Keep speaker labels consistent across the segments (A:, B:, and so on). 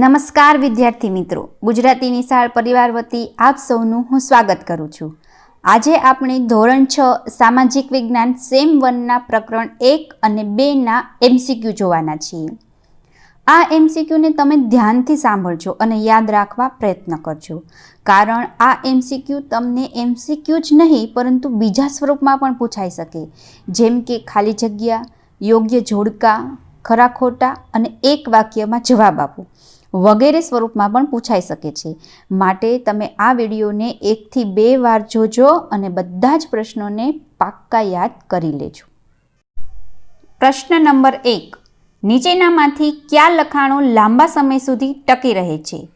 A: નમસ્કાર વિદ્યાર્થી મિત્રો. ગુજરાતી નિશાળ પરિવાર વતી આપ સૌનું હું સ્વાગત કરું છું. આજે આપણે ધોરણ છ સામાજિક વિજ્ઞાન સેમ વનના પ્રકરણ એક અને બેના એમસીક્યુ જોવાના છીએ. આ એમસીક્યુને તમે ધ્યાનથી સાંભળજો અને યાદ રાખવા પ્રયત્ન કરજો. કારણ આ એમસીક્યુ તમને એમસીક્યુ જ નહીં, પરંતુ બીજા સ્વરૂપમાં પણ પૂછાઈ શકે. જેમ કે ખાલી જગ્યા, યોગ્ય જોડકા, ખરા ખોટા અને એક વાક્યમાં જવાબ આપો. વગેરે સ્વરૂપમાં પણ પૂછાઈ શકે છે. માટે તમે આ વિડીયોને એકથી બે વાર જોજો અને બધા જ પ્રશ્નોને પાક્કા યાદ કરી લેજો. પ્રશ્ન નંબર એક. નીચેનામાંથી કયા લખાણો લાંબા સમય સુધી ટકી રહે છે?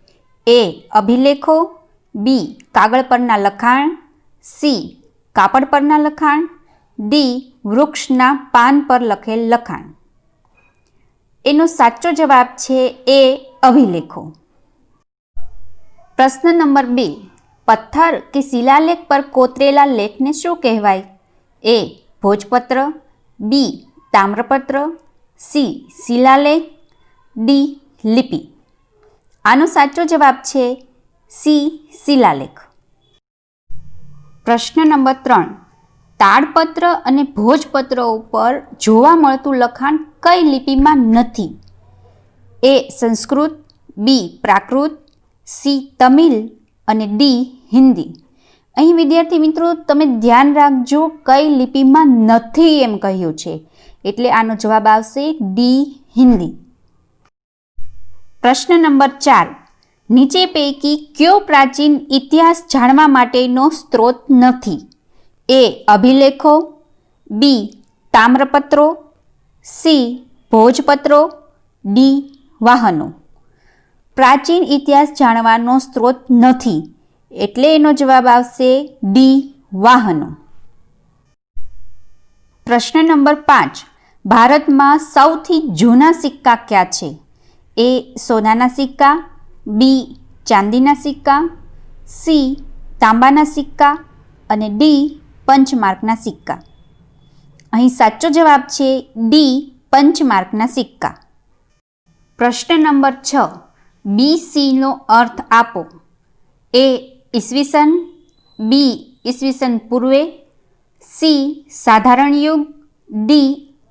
A: એ. અભિલેખો. બી. કાગળ પરના લખાણ. સી. કાપડ પરના લખાણ. ડી. વૃક્ષના પાન પર લખેલ લખાણ. એનો સાચો જવાબ છે એ અભિલેખો. પ્રશ્ન નંબર બે. પથ્થર કે શિલાલેખ પર કોતરેલા લેખને શું કહેવાય? એ. ભોજપત્ર. બી. તામ્રપત્ર. સી. શિલાલેખ. ડી. લિપિ. આનો સાચો જવાબ છે સી. શિલાલેખ. પ્રશ્ન નંબર ત્રણ. તાડપત્ર અને ભોજપત્ર ઉપર જોવા મળતું લખાણ કઈ લિપિમાં નથી? A Sanskrit, B Prakrit, C Tamil અને ડી હિન્દી. અહીં વિદ્યાર્થી મિત્રો, તમે ધ્યાન રાખજો, કઈ લિપિમાં નથી એમ કહ્યું છે. એટલે આનો જવાબ આવશે ડી હિન્દી. પ્રશ્ન નંબર ચાર. નીચે પૈકી કયો પ્રાચીન ઇતિહાસ જાણવા માટેનો સ્ત્રોત નથી? એ અભિલેખો, બી તામ્રપત્રો, સી ભોજપત્રો, ડી વાહનો. પ્રાચીન ઇતિહાસ જાણવાનો સ્ત્રોત નથી, એટલે એનો જવાબ આવશે ડી, વાહનો. પ્રશ્ન નંબર પાંચ. ભારતમાં સૌથી જૂના સિક્કા કયા છે? એ, સોનાના સિક્કા, બી, ચાંદીના સિક્કા, સી, તાંબાના સિક્કા અને ડી, પંચમાર્કના સિક્કા. અહીં સાચો જવાબ છે ડી, પંચમાર્કના સિક્કા. પ્રશ્ન નંબર છ બી સીનો અર્થ આપો. એ ઈસવીસન બી ઈસવીસન પૂર્વે સી સાધારણ યુગ ડી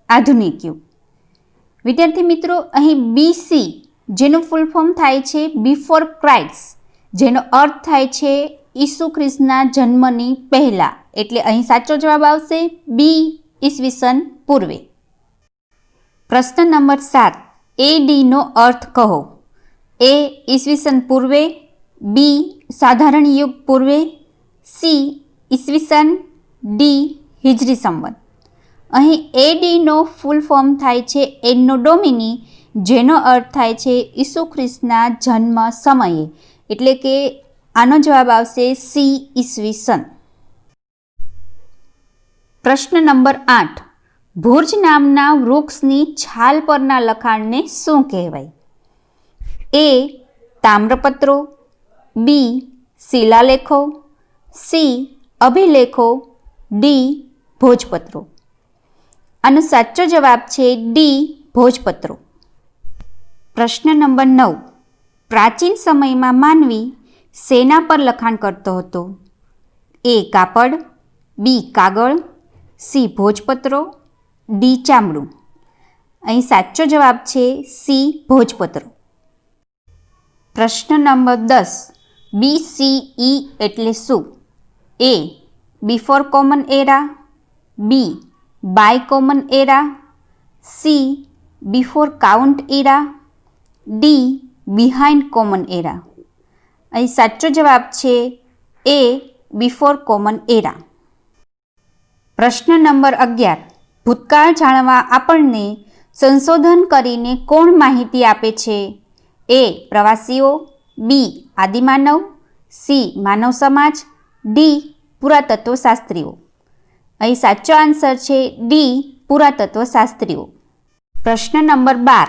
A: આધુનિક યુગ. વિદ્યાર્થી મિત્રો, અહીં બીસી જેનું ફૂલ ફોર્મ થાય છે બિફોર ક્રાઇસ્ટ જેનો અર્થ થાય છે ઈસુ ખ્રિસ્તના જન્મની પહેલાં. એટલે અહીં સાચો જવાબ આવશે બી ઈસવીસન પૂર્વે. પ્રશ્ન નંબર સાત એ ડીનો અર્થ કહો. એ ઈસવીસન પૂર્વે, બી સાધારણ યુગ પૂર્વે, સી ઈસવીસન, ડી હિજરી સંવત. અહીં એડીનો ફૂલ ફોર્મ થાય છે એનો ડોમિની, જેનો અર્થ થાય છે ઈસુ ખ્રિસ્તના જન્મ સમયે. એટલે કે આનો જવાબ આવશે સી ઈસવીસન. પ્રશ્ન નંબર આઠ. ભુજ નામના વૃક્ષની છાલ પરના લખાણને શું કહેવાય? એ તામ્રપત્રો, બી શિલાલેખો, સી અભિલેખો, ડી ભોજપત્રો. આનો સાચો જવાબ છે ડી ભોજપત્રો. પ્રશ્ન નંબર નવ. પ્રાચીન સમયમાં માનવી સેના પર લખાણ કરતો હતો. એ કાપડ, બી કાગળ, સી ભોજપત્રો ડી ચામડું અહીં સાચો જવાબ છે સી, ભોજપત્રો. પ્રશ્ન નંબર દસ, બી, સી, ઈ એટલે શું? A before common era B by common era C before count era D behind common era અહીં સાચો જવાબ છે એ બિફોર કોમન એરા પ્રશ્ન નંબર અગિયાર ભૂતકાળ જાણવા આપણને સંશોધન કરીને કોણ માહિતી આપે છે? એ પ્રવાસીઓ, બી આદિમાનવ, સી માનવ સમાજ, ડી પુરાતત્વશાસ્ત્રીઓ. અહીં સાચો આન્સર છે ડી પુરાતત્વશાસ્ત્રીઓ. પ્રશ્ન નંબર બાર.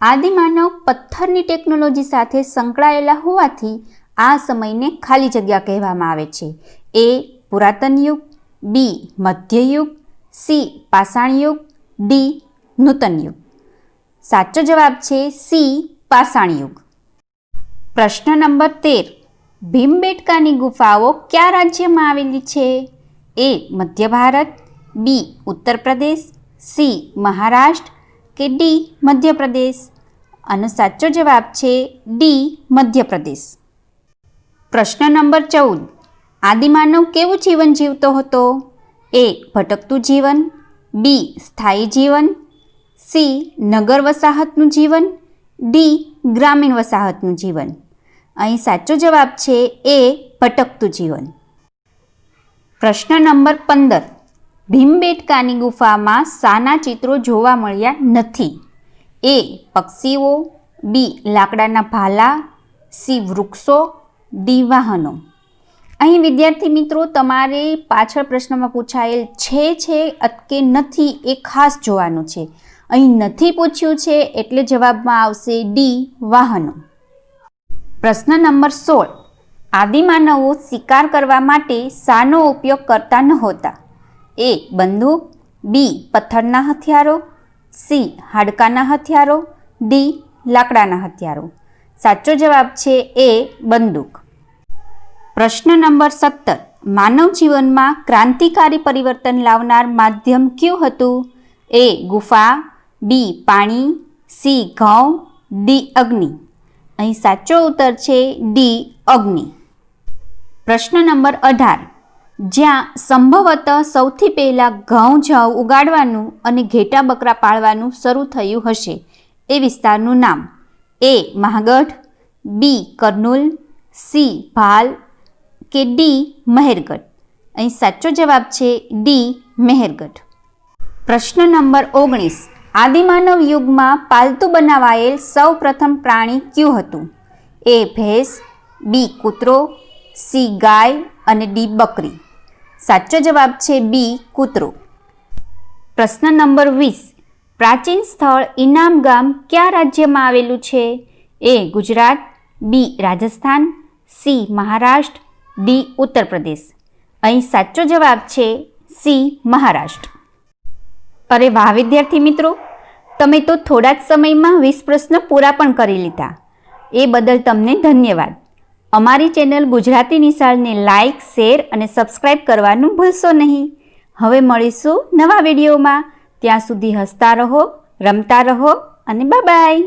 A: આદિમાનવ પથ્થરની ટેકનોલોજી સાથે સંકળાયેલા હોવાથી આ સમયને ખાલી જગ્યા કહેવામાં આવે છે. એ પુરાતન યુગ, બી મધ્યયુગ સી, પાષાણ યુગ. ડી નૂતનયુગ સાચો જવાબ છે સી, પાષાણ યુગ. પ્રશ્ન નંબર તેર. ભીમબેટકાની ગુફાઓ કયા રાજ્યમાં આવેલી છે? એ, મધ્ય ભારત. બી ઉત્તર પ્રદેશ સી, મહારાષ્ટ્ર કે ડી, મધ્યપ્રદેશ. આનો સાચો જવાબ છે ડી, મધ્યપ્રદેશ. પ્રશ્ન નંબર ચૌદ. આદિમાનવ કેવું જીવન જીવતો હતો? એ ભટકતું જીવન, બી સ્થાયી જીવન, સી નગર વસાહતનું જીવન, ડી ગ્રામીણ વસાહતનું જીવન. અહીં સાચો જવાબ છે એ ભટકતું જીવન. પ્રશ્ન નંબર પંદર. ભીમબેટકાની ગુફામાં શાના ચિત્રો જોવા મળ્યા નથી. એ પક્ષીઓ, બી લાકડાના ભાલા, સી વૃક્ષો, ડી વાહનો. અહીં વિદ્યાર્થી મિત્રો, તમારે પાછળ પ્રશ્નમાં પૂછાયેલ છે છે કે નથી એ ખાસ જોવાનું છે. અહીં નથી પૂછ્યું છે એટલે જવાબમાં આવશે ડી, વાહનો. પ્રશ્ન નંબર સોળ. આદિમાનવો શિકાર કરવા માટે શાનો ઉપયોગ કરતા નહોતા. એ, બંદૂક. બી, પથ્થરના હથિયારો. સી, હાડકાના હથિયારો. ડી, લાકડાના હથિયારો. સાચો જવાબ છે એ, બંદૂક. પ્રશ્ન નંબર સત્તર. માનવ જીવનમાં ક્રાંતિકારી પરિવર્તન લાવનાર માધ્યમ કયું હતું? એ, ગુફા, બી, પાણી, સી, ઘઉં, ડી, અગ્નિ. અહીં સાચો ઉત્તર છે ડી, અગ્નિ. પ્રશ્ન નંબર અઢાર. જ્યાં સંભવત સૌથી પહેલાં ઘઉં જવ ઉગાડવાનું અને ઘેટા બકરા પાળવાનું શરૂ થયું હશે એ વિસ્તારનું નામ. એ, મહાગઢ, બી, કર્નુલ, સી, ભાલ કે ડી મહેરગઢ? અહીં સાચો જવાબ છે ડી મહેરગઢ. પ્રશ્ન નંબર ઓગણીસ. આદિમાનવ યુગમાં પાલતુ બનાવાયેલ સૌ પ્રથમ પ્રાણી કયું હતું? એ ભેંસ બી કૂતરો સી ગાય અને ડી બકરી. સાચો જવાબ છે બી કૂતરો. પ્રશ્ન નંબર વીસ. પ્રાચીન સ્થળ ઇનામ ગામ કયા રાજ્યમાં આવેલું છે? A Gujarat B Rajasthan C Maharashtra D Uttar Pradesh. અહીં સાચો જવાબ છે સી મહારાષ્ટ્ર. અરે વાહ, વિદ્યાર્થી મિત્રો, તમે તો થોડા જ સમયમાં વીસ પ્રશ્ન પૂરા પણ કરી લીધા. એ બદલ તમને ધન્યવાદ. અમારી ચેનલ ગુજરાતી નિશાળને લાઇક શેર અને સબસ્ક્રાઈબ કરવાનું ભૂલશો નહીં. હવે મળીશું નવા વિડીયોમાં. ત્યાં સુધી હસતા રહો, રમતા રહો અને બાય